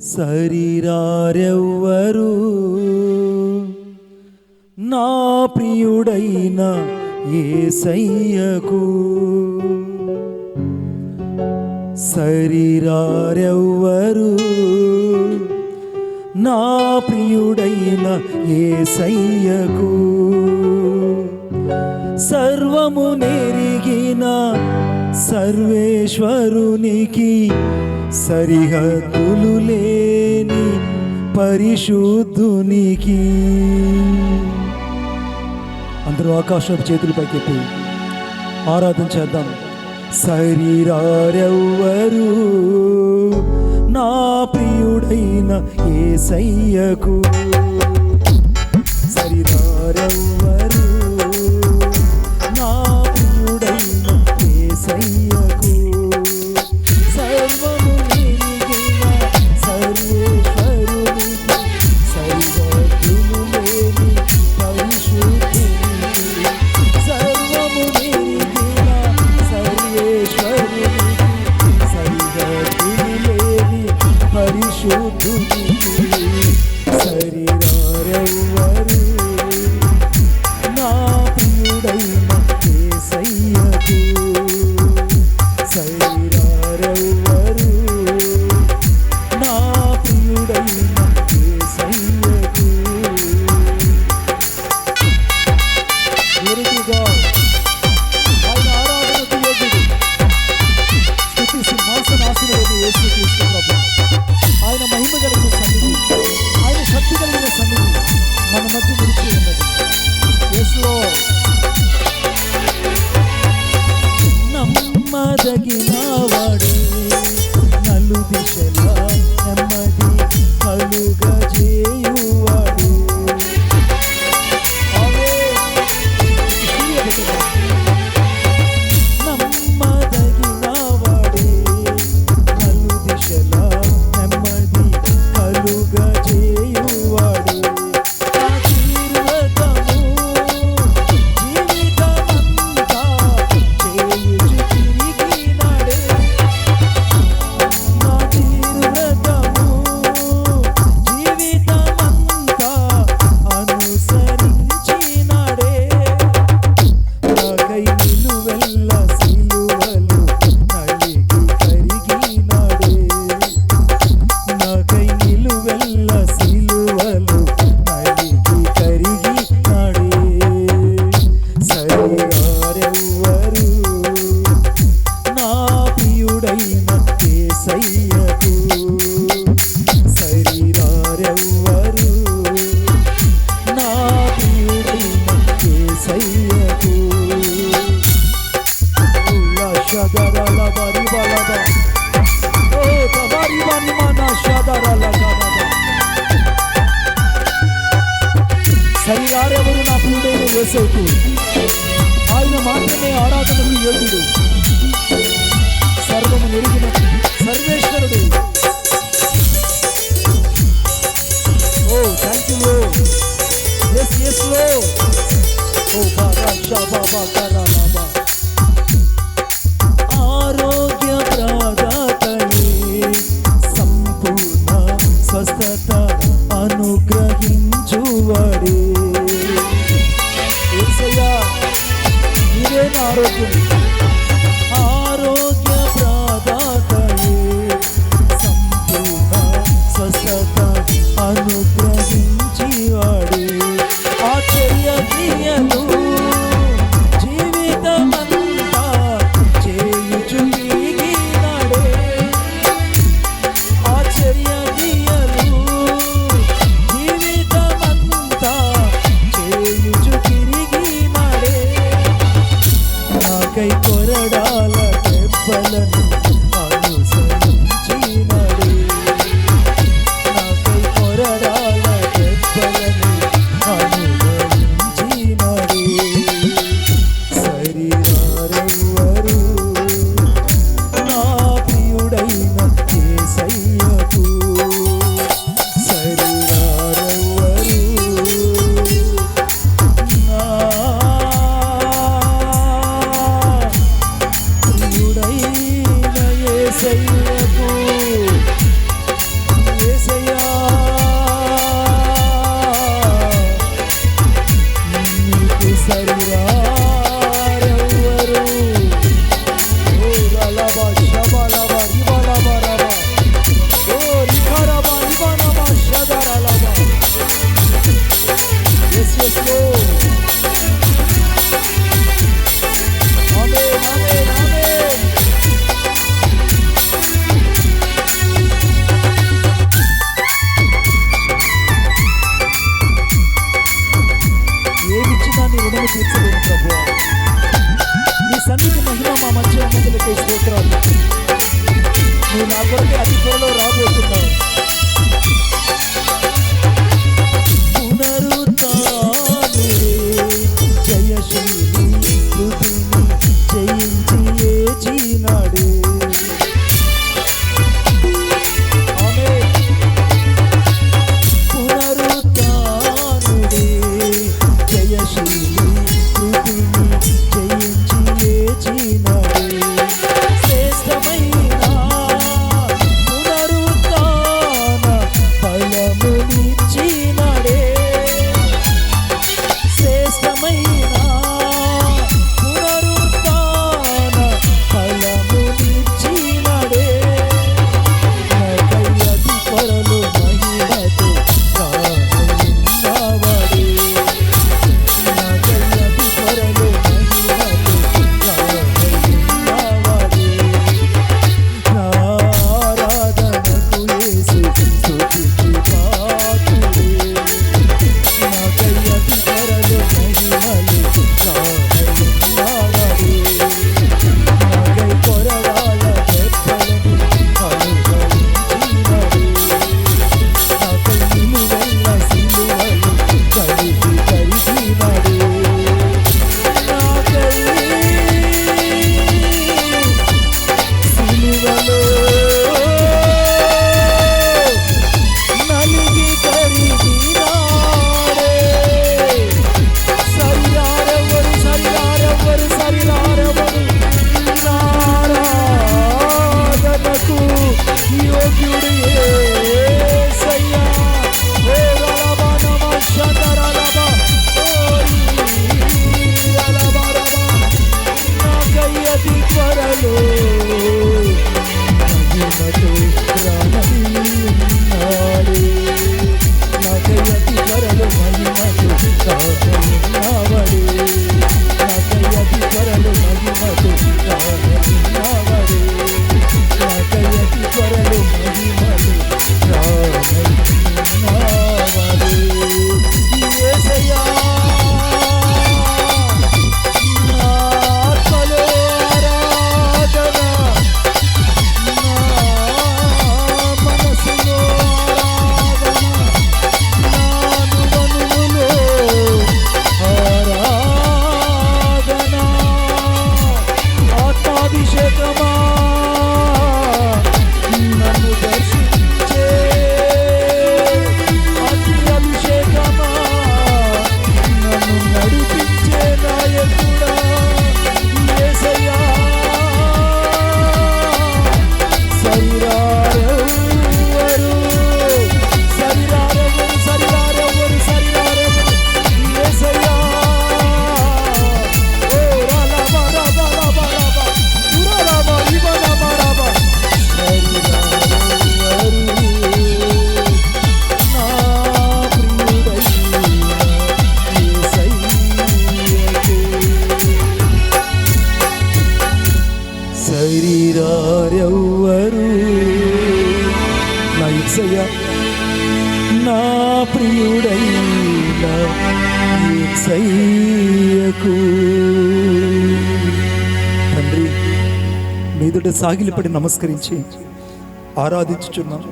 శరీరారెవ్వరు? నా ప్రియుడైన ఏసయ్యకు శరీరారెవ్వరు? నా ప్రియుడైన ఏసయ్యకు సర్వము నెరిగిన సర్వేశ్వరునికి సరిహద్దులు లేని పరిశుద్ధునికి. అందరూ ఆకాశపు చేతులు పైకెత్తి ఆరాధన చేద్దాం. శరీరారెవ్వరు నా ప్రియుడైన ఏ సయ్యకు యేసయ్యకు శరీరారెవ్వరు నా ప్రియుడైన యేసయ్యకు ఉల్లా షదరల ఓ తబారి మన షదరల శరీరారెవరు నా ప్రియుడైన ఆయన మాత్రమే ఆరాధనకు యోగ్యుడు. సర్వము ಮೆಲಡಿ ಓ ಥ್ಯಾಂಕ್ ಯು ಎಸ್ ಎಸ್ ಲೋ ಓ ಬಾ ಬಾ ಶಾ ಬಾ ಬಾ ಕರಾ ಬಾ ಆರೋಗ್ಯ ಪ್ರಾದಾತಯೇ ಸಂಪೂರ್ಣ ಸ್ವಸ್ಥತ ಅನುಗ್ರಹಿಂಚುವರೇ ಏಸಯ್ಯ ನೀವೇನು ಆರೋಗ್ಯ చేసి పోతున్నాను మీరు నా కొరకు అతి త్వరలో రావు Get up. నా నా ప్రియుడైన ఏసయ్యకు తండ్రి మీదుట సాగిలిపడి నమస్కరించి ఆరాధించుచున్నాం.